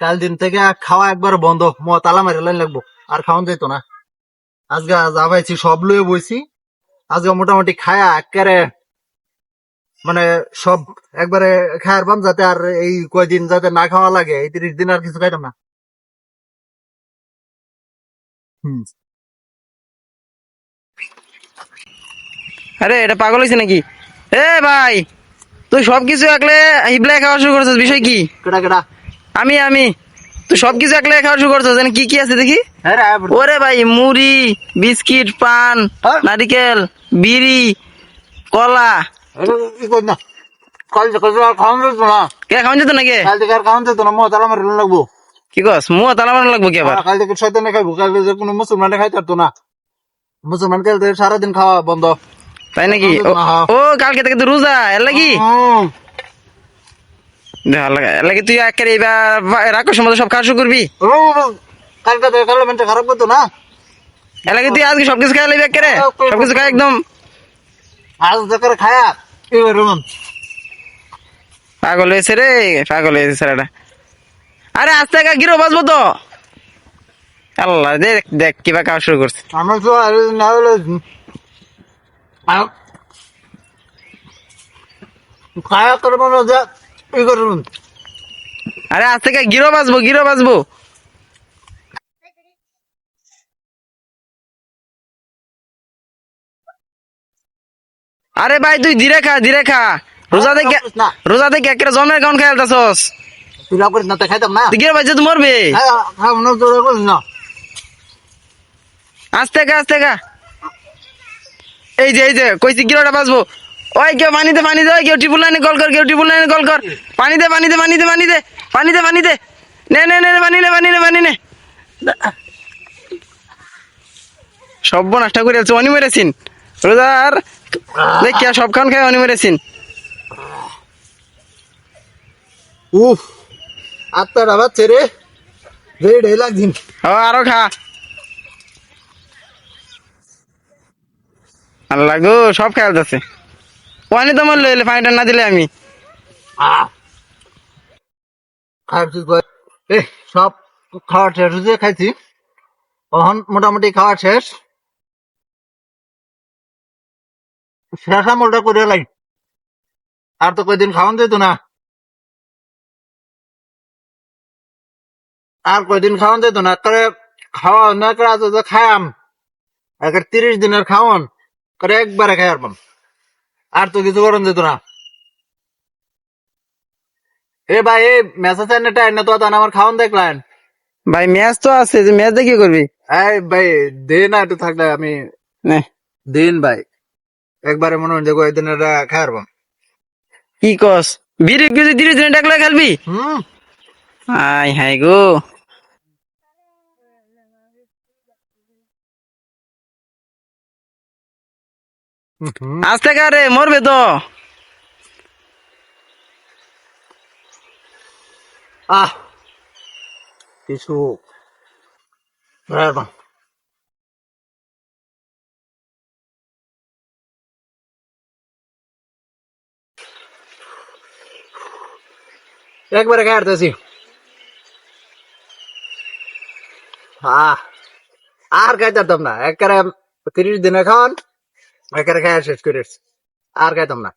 কাল দিন থেকে খাওয়া একবার বন্ধ। ম তালা মারি লাইন লাগবো, আর খাওয়ান যাইতো না। আজকে যা পাইছি সব লয়ে বইছি। আজকে মোটামুটি খায়া একেবারে মানে সব একবারে খায়ার পাম যাতে আর এই কয়দিন যাতে না খাওয়া লাগে, এই তিরিশ দিন আর কিছু খাইতাম না। আরে, এটা পাগল হয়েছে নাকি? এ ভাই! তুই সবকিছু একলে হিবলাই খাওয়া শুরু করছিস বিষয় কি? আমি আমি। তুই সবকিছু একলে খাওয়া শুরু করছিস কি কি আছে দেখি? হ্যাঁ। ওরে ভাই মুড়ি বিস্কিট পান হ্যাঁ। নারিকেল বিড়ি কলা। কি কে খাওয়ান যেত নাকি? কাল থেকে আর খাওয়ান যাইতো না ম তালা মারি লাগবো। কি কস মু তালা মারানো লাগবো কি আবার? কাল থেকে শয়তানে খাইবো কাল থেকে কোনো মুসলমানে খাইতে পারতো না। মুসলমান কাল থেকে সারাদিন খাওয়া বন্ধ। তাই নাকি? ও- কালকে থেকে তো রোজা এর লাগি? লাগি তুই একেবারে এবার রাক্ষসের মতো সব খাওয়া করবি। ও, কালটা থেকে খারাপ করতো না? এর লাগি তুই আজকে সবকিছু খাই লাগবি একেবারে সবকিছু খাই একদম। আজ থেকে খায়া এবার রুমন। পাগল হয়েছে রে পাগল হয়েছে ছেলেটা। আরে আজ থেকে গিরো বাজবো তো। আল্লাহ দেখ দেখ কিবা খাওয়া শুরু করছে। আমরা তো আর না হলে আর- খায়া করব না যা ই করুন। আরে আজ থেকে গিরো বাজবো গিরো বাজবো। আরে ভাই তুই ধীরে খা ধীরে খা। রোজা থেকে না রোজা থেকে একটা জমের কাউন্ট খেয়াল তাছস তুই রাগ করিস না তো খাইতাম না। তুই গিরো বাজছে তুই মরবে। হ্যাঁ খাব না তো রাগ করিস না। আস্তে খা আস্তে খা এই যে এই যে কইছি গিরোটা বাজবো ওই কেউ পানি দে পানি দে কেউ টিপুল লাইনে কল কর কেউ টিপুল লাইনে কল কর। পানি দে পানি দে পানি দে পানি দে পানি দে পানি দে। নে নে নে পানি নে পানি নে পানি নে। সব নষ্ট করে আছে অনি মেরেছিন। রোজার দেখিয়া সব খান খাই অনি মেরেছিন। উফ আত্মাটা বাচ্চে রে হয়ে লাগছিন। ও আরও খা। আল্লাহ গো, সব খেয়াল আছে। পানি তো মরলো, এলে পানিটা না দিলে আমি। সব খাওয়া শেষ হয়েছে, খাইছি। এখন মোটামুটি খাওয়া শেষ। শেষ আমলটা করে লাই আর তো কয়দিন খাওয়ান যেত না। আর কয়দিন খাওয়ান যেত না খাওয়া না করে যে খায়াম একের তিরিশ দিনের খাওয়ান। করে একবারে খাই আর আর তো কিছু করেন যেত না এ ভাই এ মেসেজ এনে এনে তো তান আমার খাওয়ান দেখলেন ভাই ম্যাচ তো আছে যে ম্যাচ দেখে করবি এই ভাই দে না একটু থাকলে আমি নে দিন ভাই একবারে মনে হয় যে কয়েকদিন এটা খাই আর কি কস কিছু ধীরে ধীরে ডাকলে খেলবি হুম আই হাই গো আস্তে কারে মরবে তো আহ কিছু রাখলাম। একবারে খাইতেছি আহ আর খাইতাম না একবারে তিরিশ দিনে খাওয়ান একবারে খাই শেষ করে আর খাইতাম না